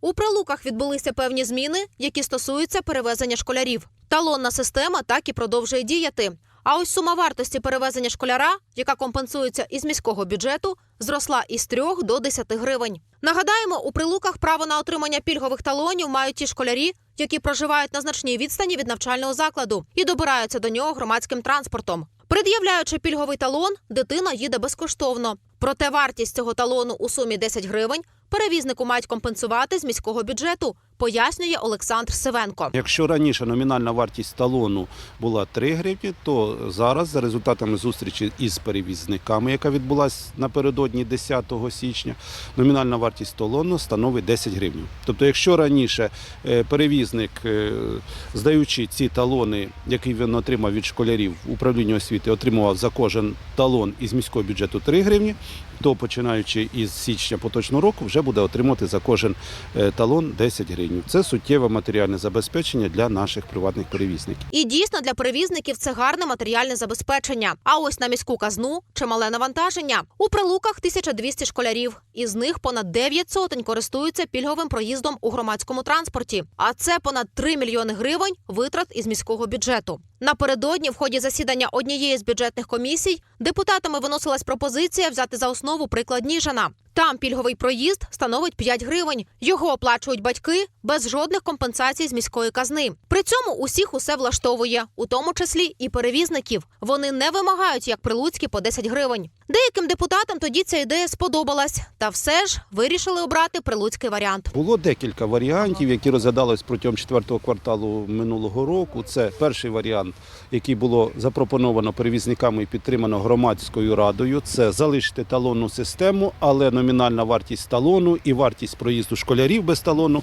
У прилуках відбулися певні зміни, які стосуються перевезення школярів. Талонна система так і продовжує діяти. А ось сума вартості перевезення школяра, яка компенсується із міського бюджету, зросла із 3 до 10 гривень. Нагадаємо, у прилуках право на отримання пільгових талонів мають ті школярі, які проживають на значній відстані від навчального закладу і добираються до нього громадським транспортом. Пред'являючи пільговий талон, дитина їде безкоштовно. Проте вартість цього талону у сумі 10 гривень перевізнику мають компенсувати з міського бюджету, пояснює Олександр Сивенко. Якщо раніше номінальна вартість талону була 3 гривні, то зараз за результатами зустрічі із перевізниками, яка відбулася напередодні 10 січня, номінальна вартість талону становить 10 гривень. Тобто, якщо раніше е, перевізник, е, здаючи ці талони, які він отримав від школярів управління освіти, отримував за кожен талон із міського бюджету 3 гривні, то починаючи із січня поточного року вже буде отримувати за кожен е, талон 10 гривень. Це суттєве матеріальне забезпечення для наших приватних перевізників. І дійсно для перевізників це гарне матеріальне забезпечення. А ось на міську казну чимале навантаження. У прилуках 1200 школярів, із них понад 9 сотень користуються пільговим проїздом у громадському транспорті. А це понад 3 мільйони гривень витрат із міського бюджету. Напередодні, в ході засідання однієї з бюджетних комісій, депутатами виносилась пропозиція взяти за основу приклад Ніжина. Там пільговий проїзд становить 5 гривень. Його оплачують батьки без жодних компенсацій з міської казни. При цьому усіх усе влаштовує, у тому числі і перевізників. Вони не вимагають, як прилуцькі, по 10 гривень. Деяким депутатам тоді ця ідея сподобалась, та все ж вирішили обрати прилуцький варіант. Було декілька варіантів, які розглядались протягом четвертого кварталу минулого року. Це перший варіант, який було запропоновано перевізниками і підтримано громадською радою. Це залишити талонну систему, але номінальна вартість талону і вартість проїзду школярів без талону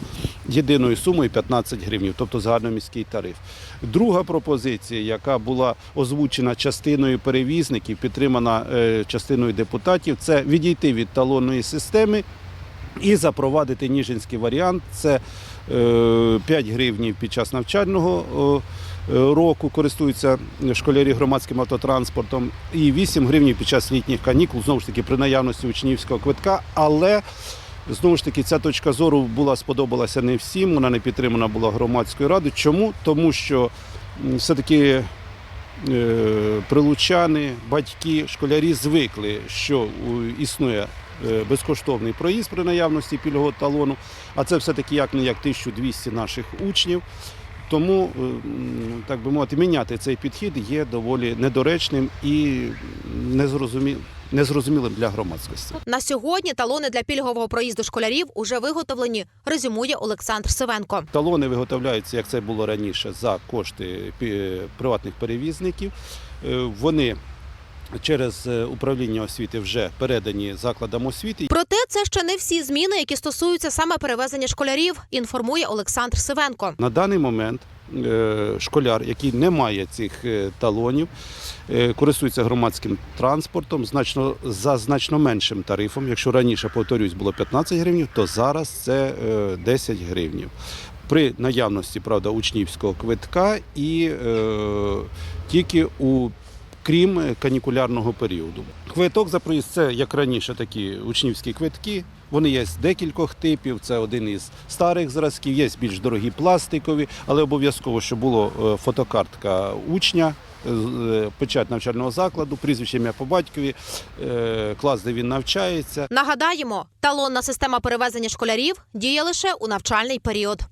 єдиною сумою 15 гривень, тобто загальноміський тариф. Друга пропозиція, яка була озвучена частиною перевізників, підтримана е, частиною депутатів, це відійти від талонної системи і запровадити ніжинський варіант. Це е, 5 гривнів під час навчального е, е, року користуються школярі громадським автотранспортом, і 8 гривень під час літніх канікул, знову ж таки, при наявності учнівського квитка. Але знову ж таки ця точка зору була сподобалася не всім, вона не підтримана була громадською радою. Чому? Тому що все-таки е, прилучани, батьки, школярі звикли, що існує е, безкоштовний проїзд при наявності пільгового талону, а це все-таки як не як 1200 наших учнів. Тому, е, так би мовити, міняти цей підхід є доволі недоречним і незрозумі- незрозумілим для громадськості. На сьогодні талони для пільгового проїзду школярів уже виготовлені, резюмує Олександр Сивенко. Талони виготовляються, як це було раніше, за кошти приватних перевізників. Е, Вони через е, управління освіти вже передані закладам освіти. Проте це ще не всі зміни, які стосуються саме перевезення школярів, інформує Олександр Сивенко. На даний момент е, школяр, який не має цих е, талонів, е, користується громадським транспортом значно за значно меншим тарифом. Якщо раніше, повторюсь, було 15 гривень, то зараз це е, 10 гривень. При наявності правда, учнівського квитка і е, тільки у крім е, канікулярного періоду. Квиток за проїзд це як раніше такі учнівські квитки. Вони є з декількох типів. Це один із старих зразків, є більш дорогі пластикові, але обов'язково, щоб була фотокартка учня, е, е, печать навчального закладу, прізвище ім'я по батькові, е, клас, де він навчається. Нагадаємо, талонна система перевезення школярів діє лише у навчальний період.